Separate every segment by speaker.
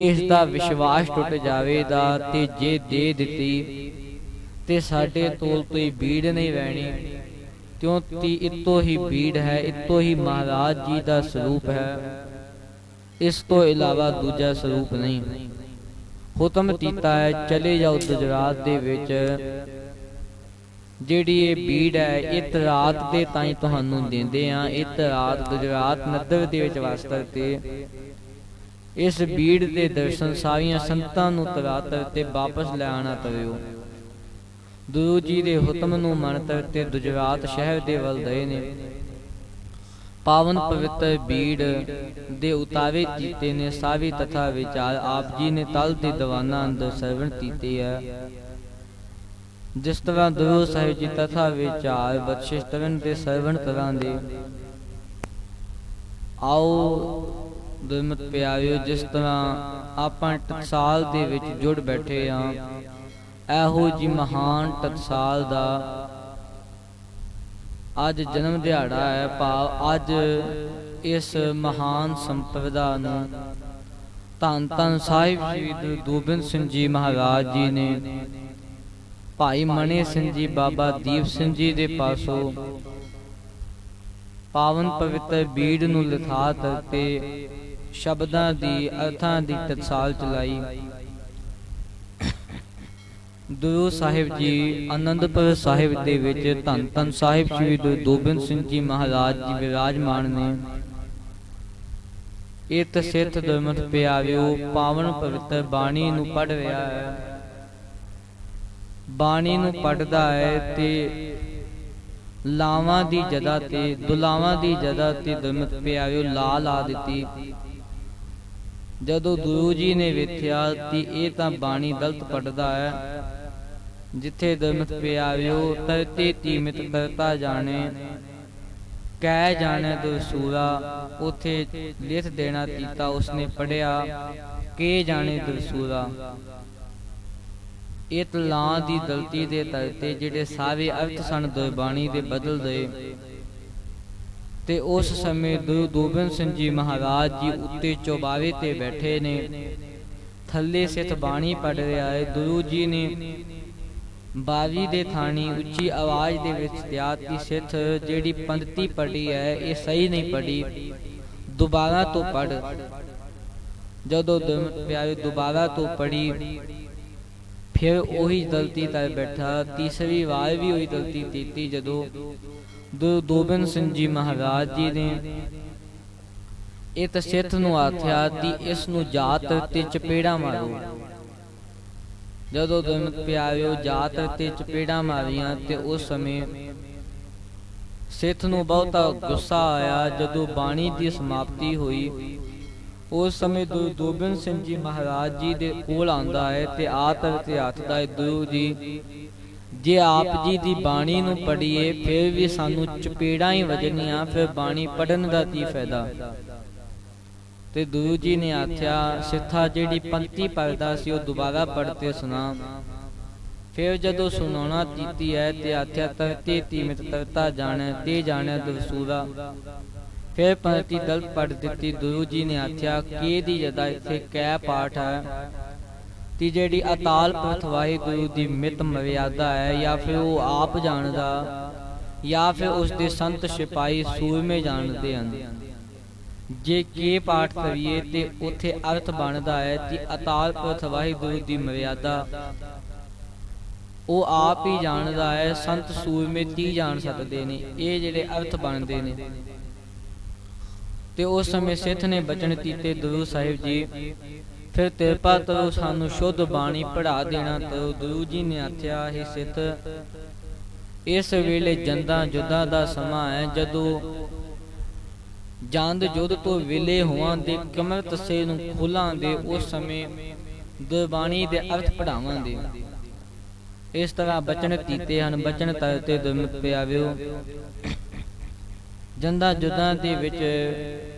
Speaker 1: ਇਸ ਦਾ ਵਿਸ਼ਵਾਸ ਟੁੱਟ ਜਾਵੇਗਾ ਤੇ ਜੇ ਦੇ ਦਿੱਤੀ ਤੇ ਸਾਡੇ ਤੋਲ ਤੋਂ ਹੀ ਬੀੜ ਨਹੀਂ ਵਹਿਣੀ। ਕਿਉਂ ਤੀ ਇਤੋ ਹੀ ਬੀੜ ਹੈ ਇਤੋ ਹੀ ਮਹਾਰਾਜ ਜੀ ਦਾ ਸਰੂਪ ਹੈ। ਇਸ ਤੋਂ ਇਲਾਵਾ ਦੂਜਾ ਸਰੂਪ ਨਹੀਂ। ਹੁਕਮ ਕੀਤਾ ਹੈ ਚਲੇ ਜਾਓ ਗੁਜਰਾਤ ਦੇ ਵਿੱਚ। ਜਿਹੜੀ ਇਹ ਬੀੜ ਹੈ ਇਹ ਰਾਤ ਦੇ ਤਾਈਂ ਤੁਹਾਨੂੰ ਦਿੰਦੇ ਆ ਇਹ ਰਾਤ ਗੁਜਰਾਤ ਨਦਰ ਦੇ ਵਿੱਚ ਵਸ ਤੇ ਇਸ ਬੀੜ ਦੇ ਦਰਸ਼ਨ ਸਾਰੀਆਂ ਸੰਤਾਂ ਨੂੰ ਤਰਾਤਰ ਤੇ ਵਾਪਸ ਲੈ ਆਣਾ ਤਰਿਓ ਗੁਰੂ ਜੀ ਦੇ ਹੁਕਮ ਨੂੰ ਮੰਨਤਰ ਤੇ ਗੁਜਰਾਤ ਸ਼ਹਿਰ ਦੇ ਵੱਲ ਗਏ ਨੇ। ਪਾਵਨ ਪਵਿੱਤਰ ਬੀੜ ਦੇ ਉਤਾਰੇ ਕੀਤੇ ਨੇ ਸਾਰੀ ਤਥਾ ਵਿਚਾਰ ਆਪ ਜੀ ਨੇ ਤਲ ਦੇ ਦੀਵਾਨਾਂ ਅੰਦਰ ਸਰਵਣ ਕੀਤੇ ਹੈ ਜਿਸ ਤਰ੍ਹਾਂ ਗੁਰੂ ਸਾਹਿਬ ਜੀ ਤਥਾ ਵਿਚਾਰ ਬਖਸ਼ਿਸ਼ਤਰਨ ਦੇ ਸਰਵਣ ਤਰ੍ਹਾਂ ਦੇ ਆਓ ਦੁਰਮਤ ਪਿਆਰਿਓ, ਜਿਸ ਤਰ੍ਹਾਂ ਆਪਾਂ ਟਕਸਾਲ ਦੇ ਵਿੱਚ ਜੁੜ ਬੈਠੇ ਆ, ਇਹੋ ਜੀ ਮਹਾਨ ਟਕਸਾਲ ਦਾ ਅੱਜ ਜਨਮ ਦਿਹਾੜਾ ਹੈ ਭਾਵ ਅੱਜ ਇਸ ਮਹਾਨ ਸੰਪਰਦਾ ਨੂੰ ਧੰਨ ਧੰਨ ਸਾਹਿਬ ਸ੍ਰੀ ਗੁਰੂ ਗੋਬਿੰਦ ਸਿੰਘ ਜੀ ਮਹਾਰਾਜ ਜੀ ਨੇ, ਭਾਈ ਮਣੇ ਸਿੰਘ ਜੀ, ਬਾਬਾ ਦੀਪ ਸਿੰਘ ਜੀ ਦੇ ਪਾਸੋਂ ਪਾਵਨ ਪਵਿੱਤਰ ਬੀੜ ਨੂੰ ਲਿਖਾ ਤੇ ਸ਼ਬਦਾਂ ਦੀ, ਅਰਥਾਂ ਦੀ ਤਤਸਾਲ ਚਲਾਈ। ਗੁਰੂ ਸਾਹਿਬ ਜੀ ਆਨੰਦਪੁਰ ਸਾਹਿਬ ਦੇ ਵਿੱਚ ਧੰਨ ਧੰਨ ਸਾਹਿਬ ਸ੍ਰੀ ਗੁਰੂ ਗੋਬਿੰਦ ਸਿੰਘ ਜੀ ਮਹਾਰਾਜ ਜੀ ਵਿਰਾਜਮਾਨ ਨੇ। ਇਹ ਤਸਿੱਧ ਦਰਮਤ ਪਿਆਰਿਓ, ਪਾਵਨ ਪਵਿੱਤਰ ਬਾਣੀ ਨੂੰ ਪੜ ਰਿਹਾ ਹੈ। ਬਾਣੀ ਨੂੰ ਪੜਦਾ ਹੈ ਤੇ ਲਾਵਾਂ ਦੀ ਜਗ੍ਹਾ ਤੇ, ਦੁਲਾਵਾਂ ਦੀ ਜਗ੍ਹਾ ਤੇ ਦਰਮਤ ਪਿਆਰਿਓ ਲਾ ਲਾ ਦਿੱਤੀ। ਜਦੋਂ ਗੁਰੂ ਜੀ ਨੇ ਵੇਖਿਆ ਕਿ ਇਹ ਤਾਂ ਬਾਣੀ ਗਲਤ ਪੜਦਾ ਹੈ, ਜਿੱਥੇ ਦਰਮਤ ਪਿਆਰਿਓ ਤਰਤੇ ਤੀਮਿਤ ਕਰਤਾ ਜਾਣੇ, ਕਹਿ ਜਾਣੇ ਦਰਸੂਰਾ ਉਥੇ ਲਿਖ ਦੇਣਾ ਕੀਤਾ ਉਸਨੇ ਪੜਿਆ ਕੇ ਜਾਣੇ ਦਰਸੂਰਾ ਇਹ ਤਲਾਂ ਦੀ ਗਲਤੀ ਦੇ ਤਰਤੇ ਜਿਹੜੇ ਸਾਰੇ ਅਰਥ ਸਨ ਦੁਰਬਾਣੀ ਦੇ ਬਦਲ ਗਏ ਤੇ ਉਸ ਸਮੇਂ ਗੁਰੂ ਗੋਬਿੰਦ ਸਿੰਘ ਜੀ ਮਹਾਰਾਜ ਜੀ ਉੱਤੇ ਚੋਬਾਵੇ ਤੇ ਬੈਠੇ ਨੇ। ਥੱਲੇ ਸਿੱਧ ਬਾਣੀ ਪੜ ਰਿਹਾ ਹੈ। ਗੁਰੂ ਜੀ ਨੇ ਬਾਵੀ ਦੇ ਥਾਣੀ ਉੱਚੀ ਆਵਾਜ਼ ਦੇ ਵਿੱਚ ਤਿਆਤ ਦੀ ਸਿੱਧ ਜਿਹੜੀ ਪੰਕਤੀ ਪੜੀ ਹੈ, ਇਹ ਸਹੀ ਨਹੀਂ ਪੜੀ ਦੁਬਾਰਾ ਤੋਂ ਪੜ ਜਦੋਂ ਪਿਆਰੇ ਦੁਬਾਰਾ ਤੋਂ ਪੜੀ ਫਿਰ ਉਹੀ ਗਲਤੀ ਤੇ ਬੈਠਾ। ਤੀਸਰੀ ਵਾਰ ਵੀ ਉਹੀ ਗਲਤੀ ਕੀਤੀ ਜਦੋਂ ਗੁਰੂ ਗੋਬਿੰਦ ਸਿੰਘ ਜੀ ਮਹਾਰਾਜ ਜੀ ਨੇ ਇਹ ਤਸਿੱਥ ਨੂੰ ਆਖਿਆ ਕਿ ਇਸ ਨੂੰ ਜਾਤ ਤੇ ਚਪੇੜਾ ਮਾਰੋ। ਜਦੋਂ ਦੁਰਮਤ ਪਿਆਰਿਓ ਜਾਤ ਤੇ ਚਪੇੜਾ ਮਾਰੀਆਂ ਤੇ ਉਸ ਸਮੇਂ ਸਿੱਥ ਨੂੰ ਬਹੁਤਾ ਗੁੱਸਾ ਆਇਆ। ਜਦੋਂ ਬਾਣੀ ਦੀ ਸਮਾਪਤੀ ਹੋਈ, ਉਸ ਸਮੇਂ ਗੁਰੂ ਗੋਬਿੰਦ ਸਿੰਘ ਜੀ ਮਹਾਰਾਜ ਜੀ ਦੇ ਕੋਲ ਆਂਦਾ ਹੈ ਤੇ ਆਤਰ ਤੇ ਹੱਥ ਦਾ ਗੁਰੂ ਜੀ ਜੇ ਆਪ ਜੀ ਦੀ ਬਾਣੀ ਨੂੰ ਪੜ੍ਹੀਏ, ਫਿਰ ਵੀ ਸਾਨੂੰ ਚਪੇੜਾਂ ਹੀ ਵਜਣੀਆਂ, ਫਿਰ ਬਾਣੀ ਪੜਨ ਦਾ ਕੀ ਫਾਇਦਾ? ਤੇ ਗੁਰੂ ਜੀ ਨੇ ਆਖਿਆ ਸਿੱਥਾ ਜਿਹੜੀ ਪੰਕਤੀ ਪੜਦਾ ਸੀ, ਉਹ ਦੁਬਾਰਾ ਪੜ੍ਹਤੇ ਸੁਣਾ। ਫਿਰ ਜਦੋਂ ਸੁਣਾਉਣਾ ਕੀਤੀ ਹੈ, ਤੇ ਆਖਿਆ ਤਰਤੇ ਤੀਮਿਤ ਤਰਤਾ ਜਾਣੈ, ਤੇ ਜਾਣੈ ਦਰਸੂਰਾ ਫਿਰ ਪੰਕਤੀ ਗਲਤ ਪੜ ਦਿੱਤੀ, ਗੁਰੂ ਜੀ ਨੇ ਆਖਿਆ, ਕਿ ਦੀ ਜਦਾ ਇੱਥੇ ਕੈ ਪਾਠ ਹੈ? ਤੀ ਜਿਹੜੀ ਅਤਾਲ ਪੁਰਖ ਵਾਹਿਗੁਰੂ ਦੀ ਮਿਤ ਮਰਿਆਦਾ ਹੈ ਜਾਂ ਫਿਰ ਉਹ ਆਪ ਜਾਣਦਾ ਜਾਂ ਫਿਰ ਉਸ ਦੇ ਸੰਤ ਸਿਪਾਹੀ ਸੂਰਮੇ ਜਾਣਦੇ ਹਨ। ਜੇ ਕੇ ਪਾਠ ਕਰੀਏ ਤੇ ਉਥੇ ਅਰਥ ਬਣਦਾ ਹੈ ਕਿ ਅਤਾਲ ਪੁਰਖ ਵਾਹਿਗੁਰੂ ਦੀ ਮਰਿਆਦਾ ਉਹ ਆਪ ਹੀ ਜਾਣਦਾ ਹੈ, ਸੰਤ ਸੂਰਮੇ ਤੀ ਜਾਣ ਸਕਦੇ ਨੇ, ਇਹ ਜਿਹੜੇ ਅਰਥ ਬਣਦੇ ਨੇ। ਤੇ ਉਸ ਸਮੇਂ ਸਿੱਖ ਨੇ ਬਚਨ ਕੀਤੇ ਗੁਰੂ ਸਾਹਿਬ ਜੀ ਫਿਰ ਕਿਰਪਾ ਕਰੋ ਸਾਨੂੰ ਸ਼ੁੱਧ ਬਾਣੀ ਪੜਾ ਦੇਣਾ ਤੋ ਗੁਰੂ ਜੀ ਨੇ ਆਖਿਆ, ਹੈ ਸਿੱਖ, ਇਸ ਵੇਲੇ ਜੰਦਾਂ ਜੁਦਾਂ ਦਾ ਸਮਾਂ ਹੈ, ਜਦੋਂ ਜੰਦ ਜੁਦ ਤੋਂ ਵੇਲੇ ਹੋਵਾਂ ਦੇ ਕਮਰ ਤਸੇ ਨੂੰ ਖੋਲਾਂ ਦੇ ਉਸ ਸਮੇਂ ਗੁਰਬਾਣੀ ਦੇ ਅਰਥ ਪੜਾਵਾਂ ਦੇ ਇਸ ਤਰ੍ਹਾਂ ਬਚਨ ਕੀਤੇ ਹਨ, ਬਚਨ ਤਰਤੇ ਦੁਰਮਤ ਪਿਆਵਿਓ ਜੰਦਾ ਜੁਦਾਂ ਦੇ ਵਿੱਚ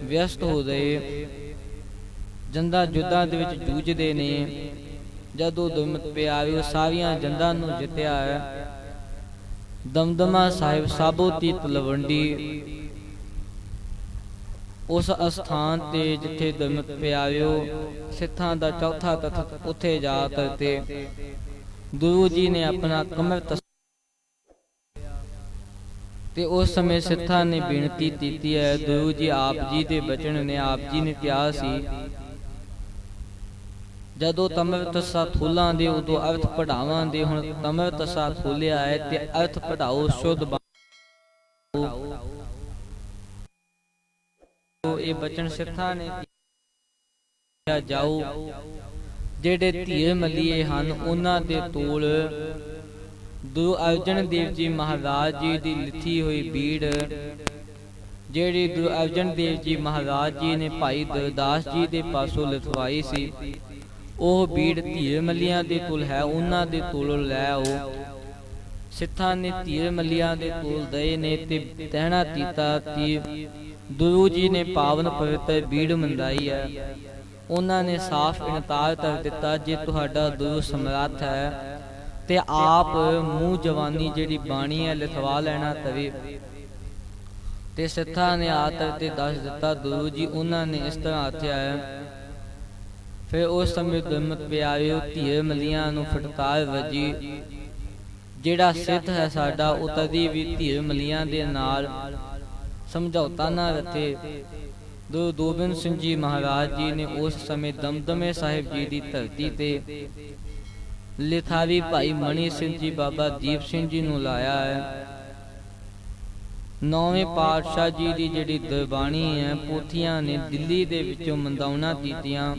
Speaker 1: ਵਿਅਸਤ ਹੋ ਗਏ ਜੰਦਾ ਜੁਦਾਂ ਦੇ ਵਿੱਚ ਜੂਝਦੇ ਨੇ। ਜਦੋਂ ਦੁਮਤ ਪਿਆਰਿਓ ਸਾਰੀਆਂ ਜੰਦਾਂ ਨੂੰ ਜਿੱਤਿਆ ਹੈ। ਦਮਦਮਾ ਸਾਹਿਬ ਸਾਬੋ ਤੀ ਤਲਵੰਡੀ ਉਸ ਅਸਥਾਨ ਤੇ ਜਿੱਥੇ ਦਮਤ ਪਿਆਰਿਓ ਸਿੱਥਾਂ ਦਾ ਚੌਥਾ ਤਖਤ ਉੱਥੇ ਜਾ ਤੇ ਗੁਰੂ ਜੀ ਨੇ ਆਪਣਾ ਕਮਰ ਤਸ ਤੇ ਉਸ ਸਮੇਂ ਸਿੱਥਾਂ ਨੇ ਬੇਨਤੀ ਕੀਤੀ ਹੈ, ਗੁਰੂ ਜੀ ਆਪ ਜੀ ਦੇ ਬਚਨ ਨੇ, ਆਪ ਜੀ ਨੇ ਕਿਹਾ ਸੀ ਜਦੋਂ ਤਮਰ ਤਸਾ ਥੂਲਾਂ ਦੇ, ਉਦੋਂ ਅਰਥ ਪੜਾਵਾਂ ਦੇ। ਹੁਣ ਤਮਰ ਤਸਾ ਥੂਲਿਆ ਹੈ ਤੇ ਅਰਥ ਪੜਾਓ ਸ਼ੁੱਧ ਤੋ ਇਹ ਬਚਨ ਸਿੱਥਾਂ ਨੇ ਕਿਹਾ, ਜਾਓ। ਜਿਹੜੇ ਧੀਰ ਮਲੀਏ ਹਨ, ਉਹਨਾਂ ਦੇ ਤੋਲ। ਗੁਰੂ ਅਰਜਨ ਦੇਵ ਜੀ ਮਹਾਰਾਜ ਜੀ ਦੀ ਲਿਖੀ ਹੋਈ ਬੀੜ, ਜਿਹੜੀ ਗੁਰੂ ਅਰਜਨ ਦੇਵ ਜੀ ਮਹਾਰਾਜ ਜੀ ਨੇ ਭਾਈ ਗੁਰਦਾਸ ਜੀ ਦੇ ਪਾਸੋਂ ਲਿਖਵਾਈ ਸੀ। ਉਹ ਬੀੜ ਧੀਰ ਮੱਲੀਆਂ ਦੇ ਕੋਲ ਹੈ, ਉਹਨਾਂ ਦੇ ਕੋਲ ਲੈ ਆਓ। ਸਿੱਥਾਂ ਨੇ ਧੀਰ ਮੱਲੀਆਂ ਦੇ ਤੁਲ ਦਏ ਨੇ ਤੇ ਤਹਿਣਾ ਤੀਤਾ ਤੀ ਗੁਰੂ ਜੀ ਨੇ ਪਾਵਨ ਪਵਿੱਤਰ ਬੀੜ ਮੰਦਾਈ ਹੈ। ਉਹਨਾਂ ਨੇ ਸਾਫ਼ ਇਨਕਾਰ ਕਰ ਦਿੱਤਾ ਜੇ ਤੁਹਾਡਾ ਗੁਰੂ ਸਮਰੱਥ ਹੈ, ਤੇ ਆਪ ਮੂੰਹ ਜਵਾਨੀ ਜਿਹੜੀ ਬਾਣੀ ਹੈ ਲਿਖਵਾ ਲੈਣਾ ਤਵੇ। ਤੇ ਸਿੱਥਾਂ ਨੇ ਆਤਰ ਤੇ ਦੱਸ ਦਿੱਤਾ, ਗੁਰੂ ਜੀ, ਉਹਨਾਂ ਨੇ ਇਸ ਤਰ੍ਹਾਂ ਆਖਿਆ ਹੈ ਫਿਰ ਉਸ ਸਮੇਂ ਦੁਮਤ ਪਿਆਰਿਓ ਧੀਰ ਮਲੀਆਂ ਨੂੰ ਫਟਕਾਰ ਵਜੀ। ਜਿਹੜਾ ਸਿੱਧ ਹੈ ਸਾਡਾ, ਉਹ ਤਦੀ ਵੀ ਧੀਰ ਮਲੀਆਂ ਦੇ ਨਾਲ ਸਮਝੌਤਾ ਨਾ ਰੱਖੇ ਦੋ ਗੋਬਿੰਦ ਸਿੰਘ ਜੀ ਮਹਾਰਾਜ ਜੀ ਨੇ ਉਸ ਸਮੇਂ ਦਮਦਮੇ ਸਾਹਿਬ ਜੀ ਦੀ ਧਰਤੀ ਤੇ ਲਿਥਾਰੀ ਭਾਈ ਮਣੀ ਸਿੰਘ ਜੀ, ਬਾਬਾ ਦੀਪ ਸਿੰਘ ਜੀ ਨੂੰ ਲਾਇਆ ਹੈ। ਨੌਵੇਂ ਪਾਤਸ਼ਾਹ ਜੀ ਦੀ ਜਿਹੜੀ ਦਰਬਾਣੀ ਹੈ, ਪੋਥੀਆਂ ਨੇ ਦਿੱਲੀ ਦੇ ਵਿੱਚੋਂ ਮੰਦਾਉਣਾ ਕੀਤੀਆਂ।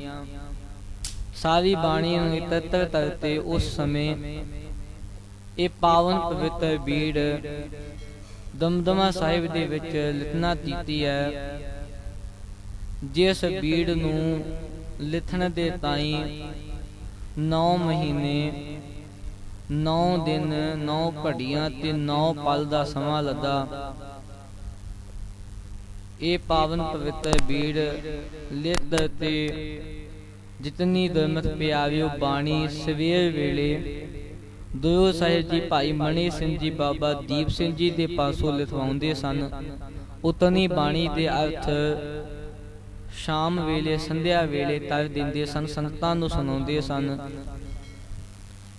Speaker 1: ਸਾਰੀ ਬਾਣੀ ਨੂੰ ਇਤਤਰ ਤਰਤੇ ਉਸ ਸਮੇਂ। ਇਹ ਪਾਵਨ ਪਵਿੱਤਰ ਬੀੜ ਦਮਦਮਾ ਸਾਹਿਬ ਦੇ ਵਿੱਚ ਲਿਖਣਾ ਕੀਤੀ ਹੈ। ਜਿਸ ਬੀੜ ਨੂੰ ਲਿਖਣ ਦੇ ਤਾਈ 9 ਮਹੀਨੇ 9 ਦਿਨ 9 ਘੜੀਆਂ ਤੇ 9 ਪਲ ਦਾ ਸਮਾਂ ਲੱਗਾ। ਇਹ ਪਾਵਨ ਪਵਿੱਤਰ ਬੀੜ ਲਿੱਦ ਤੇ ਜਿਤਨੀ ਦਰਮਤ ਪਿਆਰਿਓ ਬਾਣੀ ਸਵੇਰ ਵੇਲੇ। ਗੁਰੂ ਸਾਹਿਬ ਜੀ ਭਾਈ ਮਣੀ ਸਿੰਘ ਜੀ ਬਾਬਾ ਦੀਪ ਸਿੰਘ ਜੀ ਦੇ ਪਾਸੋਂ ਲਿਖਵਾਉਂਦੇ ਸਨ, ਉਤਨੀ ਬਾਣੀ ਦੇ ਅਰਥ ਸ਼ਾਮ ਵੇਲੇ, ਸੰਧਿਆ ਵੇਲੇ ਤਰ ਦਿੰਦੇ ਸਨ, ਸੰਗਤਾਂ ਨੂੰ ਸੁਣਾਉਂਦੇ ਸਨ।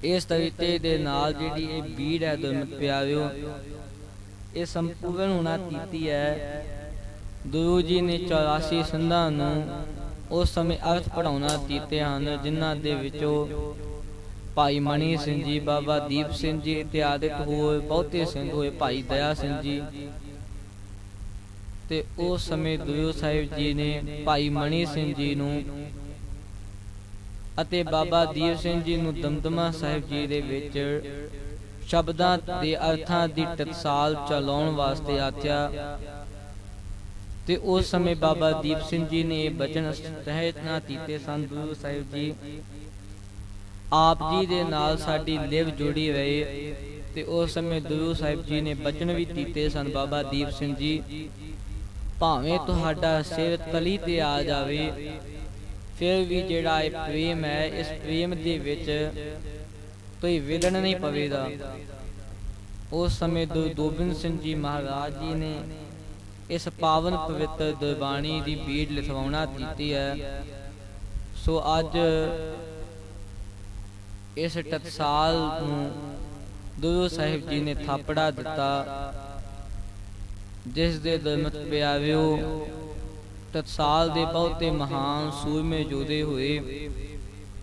Speaker 1: ਇਸ ਤਰੀਕੇ ਦੇ ਨਾਲ ਜਿਹੜੀ ਇਹ ਬੀੜ ਹੈ ਦਰਮਤ ਪਿਆਰਿਓ, ਇਹ ਸੰਪੂਰਨ ਹੋਣਾ ਕੀਤੀ ਹੈ। ਗੁਰੂ ਜੀ ਨੇ 84 ਸੰਧਾਂ ਨੂੰ ਉਸ ਸਮੇਂ ਅਰਥ ਪੜਾਉਣਾ ਕੀਤੇ ਹਨ, ਜਿਨ੍ਹਾਂ ਦੇ ਵਿੱਚੋਂ ਭਾਈ ਮਣੀ ਸਿੰਘ ਜੀ, ਬਾਬਾ ਦੀਪ ਸਿੰਘ ਜੀ ਇਤਿਆਦਿਕ ਹੋਏ, ਬਹੁਤੇ ਸਿੰਘ ਹੋਏ, ਭਾਈ ਦਇਆ ਸਿੰਘ ਜੀ। ਤੇ ਉਸ ਸਮੇਂ ਗੁਰੂ ਸਾਹਿਬ ਜੀ ਨੇ ਭਾਈ ਮਣੀ ਸਿੰਘ ਜੀ ਨੂੰ ਅਤੇ ਬਾਬਾ ਦੀਪ ਸਿੰਘ ਜੀ ਨੂੰ ਦਮਦਮਾ ਸਾਹਿਬ ਜੀ ਦੇ ਵਿੱਚ ਸ਼ਬਦਾਂ ਦੇ ਅਰਥਾਂ ਦੀ ਟਕਸਾਲ ਚਲਾਉਣ ਵਾਸਤੇ ਆਖਿਆ। ਤੇ ਉਸ ਸਮੇਂ ਬਾਬਾ ਦੀਪ ਸਿੰਘ ਜੀ ਨੇ ਇਹ ਬਚਨ ਸਹਿਤ ਨਾ ਕੀਤੇ ਸਨ ਗੁਰੂ ਸਾਹਿਬ ਜੀ। ਆਪ ਜੀ ਦੇ ਨਾਲ ਸਾਡੀ ਲਿਵ ਜੁੜੀ ਰਹੇ ਤੇ ਉਸ ਸਮੇਂ ਗੁਰੂ ਸਾਹਿਬ ਜੀ ਨੇ ਬਚਨ ਵੀ ਕੀਤੇ ਸਨ ਬਾਬਾ ਦੀਪ ਸਿੰਘ ਜੀ। ਭਾਵੇਂ ਤੁਹਾਡਾ ਸਿਰ ਤਲੀ ਤੇ ਆ ਜਾਵੇ, ਫਿਰ ਵੀ ਜਿਹੜਾ ਇਹ ਪ੍ਰੇਮ ਹੈ, ਇਸ ਪ੍ਰੇਮ ਦੇ ਵਿੱਚ ਕੋਈ ਵਿਲਣ ਨਹੀਂ ਪਵੇਗਾ। ਉਸ ਸਮੇਂ ਦੋ ਗੋਬਿੰਦ ਸਿੰਘ ਜੀ ਮਹਾਰਾਜ ਜੀ ਨੇ ਇਸ ਪਾਵਨ ਪਵਿੱਤਰ ਦਰਬਾਣੀ ਦੀ ਬੀੜ ਲਿਖਵਾਉਣਾ ਕੀਤੀ ਹੈ। ਸੋ ਅੱਜ ਇਸ ਟਕਸਾਲ ਨੂੰ ਗੁਰੂ ਸਾਹਿਬ ਜੀ ਨੇ ਥਾਪੜਾ ਦਿੱਤਾ। ਜਿਸ ਦੇ ਦਰਮਤ ਪਿਆਰਿਓ, ਟਕਸਾਲ ਦੇ ਬਹੁਤੇ ਮਹਾਨ ਸੂਰਮੇ ਜੋਦੇ ਹੋਏ,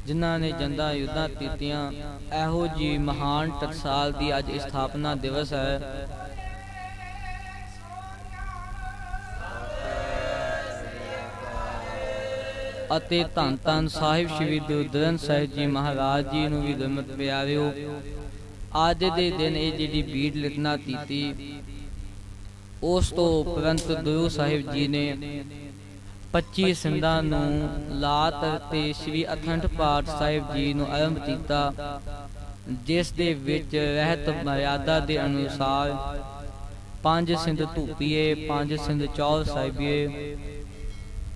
Speaker 1: ਜਿਨ੍ਹਾਂ ਨੇ ਜੰਦਾ ਯੁੱਧਾਂ ਕੀਤੀਆਂ ਇਹੋ ਜੀ ਮਹਾਨ ਟਕਸਾਲ ਦੀ ਅੱਜ ਸਥਾਪਨਾ ਦਿਵਸ ਹੈ। ਅਤੇ ਧੰਨ ਧੰਨ ਸਾਹਿਬ ਸ਼੍ਰੀ ਗੁਰੂ ਗ੍ਰੰਥ ਸਾਹਿਬ ਜੀ ਮਹਾਰਾਜ ਜੀ ਨੂੰ ਵੀ ਦਮਤ ਪਿਆਰਿਓ। ਅੱਜ ਦੇ ਦਿਨ ਇਹ ਜਿਹੜੀ ਬੀੜ ਲਿਖਣਾ ਕੀਤੀ, ਉਸ ਤੋਂ ਉਪਰੰਤ ਗੁਰੂ ਸਾਹਿਬ ਜੀ ਨੇ 25 ਸਿੰਧਾਂ ਨੂੰ ਲਾਤ ਤੇ ਸ੍ਰੀ ਅਖੰਡ ਪਾਠ ਸਾਹਿਬ ਜੀ ਨੂੰ ਆਰੰਭ ਕੀਤਾ, ਜਿਸ ਦੇ ਵਿੱਚ ਰਹਿਤ ਮਰਿਆਦਾ ਦੇ ਅਨੁਸਾਰ ਪੰਜ ਸਿੰਧ ਧੂਪੀਏ, ਪੰਜ ਸਿੰਧ ਚੌਲ ਸਾਹਿਬੀਏ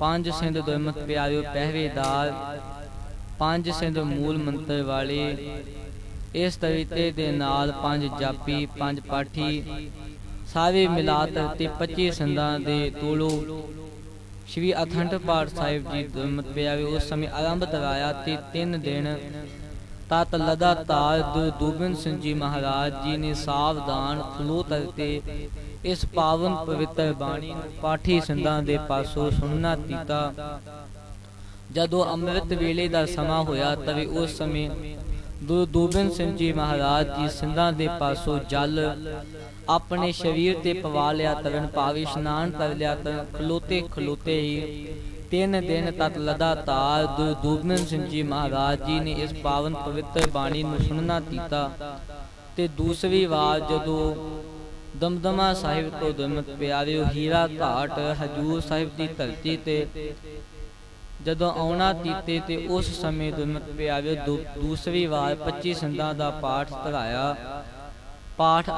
Speaker 1: ਪੰਜ ਸਿੰਧ ਦੁਮਤ ਪਿਆਰਿਓ ਪਹਿਰੇਦਾਰ ਪੰਜ ਸਿੰਧ ਮੂਲ ਮੰਤਰ ਵਾਲੇ। ਇਸ ਤਰੀਕੇ ਦੇ ਨਾਲ ਪੰਜ ਜਾਪੀ, ਪੰਜ ਪਾਠੀ, ਸਾਰੇ ਮਿਲਾਤ ਤੇ 25 ਸਿੰਧਾਂ ਦੇ ਤੋਲੋ। ਸ਼੍ਰੀ ਅਖੰਡ ਪਾਠ ਸਾਹਿਬ ਜੀ ਦੁਰਮਤ ਪਿਆਵੇ ਉਸ ਸਮੇਂ ਆਰੰਭ ਦਰਾਇਆ ਤੇ ਤਿੰਨ ਦਿਨ ਤਤ ਲਗਾਤਾਰ ਗੁਰੂ ਗੋਬਿੰਦ ਸਿੰਘ ਜੀ ਮਹਾਰਾਜ ਜੀ ਨੇ ਸਾਵਧਾਨ ਖਲੋ ਤੇ ਇਸ ਪਾਵਨ ਪਵਿੱਤਰ ਬਾਣੀ ਨੂੰ ਪਾਠੀ ਸਿੰਧਾਂ ਦੇ ਪਾਸੋਂ ਸੁਣਨਾ ਕੀਤਾ ਜਦੋਂ ਅੰਮ੍ਰਿਤ ਵੇਲੇ ਦਾ ਸਮਾਂ ਹੋਇਆ, ਤਵੇ ਉਸ ਸਮੇਂ ਗੁਰੂ ਗੋਬਿੰਦ ਸਿੰਘ ਜੀ ਮਹਾਰਾਜ ਜੀ ਸਿੰਧਾਂ ਦੇ ਪਾਸੋਂ ਜਲ ਆਪਣੇ ਸਰੀਰ ਤੇ ਪਵਾ ਲਿਆ, ਤਰਨ ਭਾਵੇਂ ਇਸ਼ਨਾਨ ਕਰ ਲਿਆ, ਤਾਂ ਖਲੋਤੇ ਖਲੋਤੇ ਹੀ ਤਿੰਨ ਦਿਨ ਤੱਕ ਲਗਾਤਾਰ ਗੁਰੂ ਗੋਬਿੰਦ ਸਿੰਘ ਜੀ ਮਹਾਰਾਜ ਜੀ ਨੇ ਇਸ ਪਾਵਨ ਪਵਿੱਤਰ ਬਾਣੀ ਨੂੰ ਸੁਣਨਾ ਕੀਤਾ। ਤੇ ਦੂਸਰੀ ਵਾਰ ਜਦੋਂ ਦਮਦਮਾ ਸਾਹਿਬ ਤੋਂ ਦਮਤ ਪਿਆਰਿਓ ਹੀਰਾ ਘਾਟ ਹਜੂਰ ਸਾਹਿਬ ਦੀ ਧਰਤੀ ਤੇ ਜਦੋਂ ਆਉਣਾ ਕੀਤੇ ਤੇ ਉਸ ਸਮੇਂ ਦੁਰਮਤ ਪਿਆਰਿਓ ਦੂ- ਦੂਸਰੀ ਵਾਰ 25 ਸੰਦਾਂ ਦਾ ਪਾਠ ਧਰਾਇਆ। ਪਾਠ